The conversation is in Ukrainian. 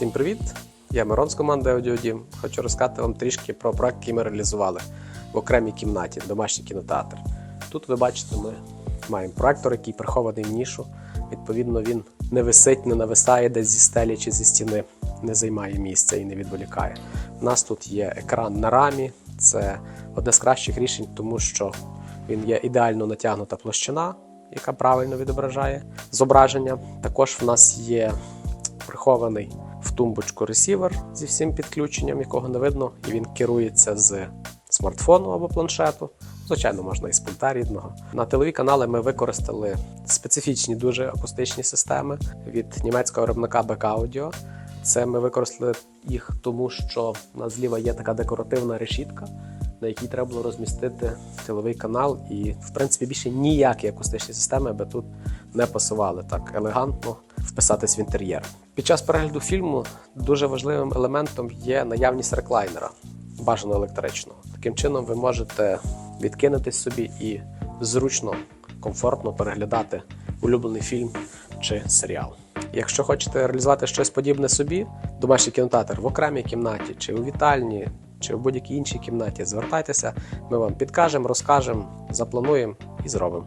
Всім привіт! Я Мирон з команди Аудіодім. Хочу розказати вам трішки про проект, який ми реалізували в окремій кімнаті, домашній кінотеатр. Тут ви бачите, ми маємо проектор, який прихований в нішу. Відповідно, він не висить, не нависає десь зі стелі чи зі стіни, не займає місця і не відволікає. У нас тут є екран на рамі. Це одне з кращих рішень, тому що він є ідеально натягнута площина, яка правильно відображає зображення. Також в нас є прихований тумбочку ресівер зі всім підключенням, якого не видно, і він керується з смартфону або планшету. Звичайно, можна і з пульта рідного. На тилові канали ми використали специфічні дуже акустичні системи від німецького виробника BK Audio. Це ми використали їх, тому що нас зліва є така декоративна решітка, на якій треба було розмістити тиловий канал, і в принципі більше ніякі акустичні системи би тут не пасували так елегантно вписатись в інтер'єр. Під час перегляду фільму дуже важливим елементом є наявність реклайнера, бажано електричного. Таким чином ви можете відкинутись собі і зручно, комфортно переглядати улюблений фільм чи серіал. Якщо хочете реалізувати щось подібне собі, домашній кінотеатр в окремій кімнаті, чи у вітальні, чи в будь-якій іншій кімнаті, звертайтеся, ми вам підкажемо, розкажемо, заплануємо і зробимо.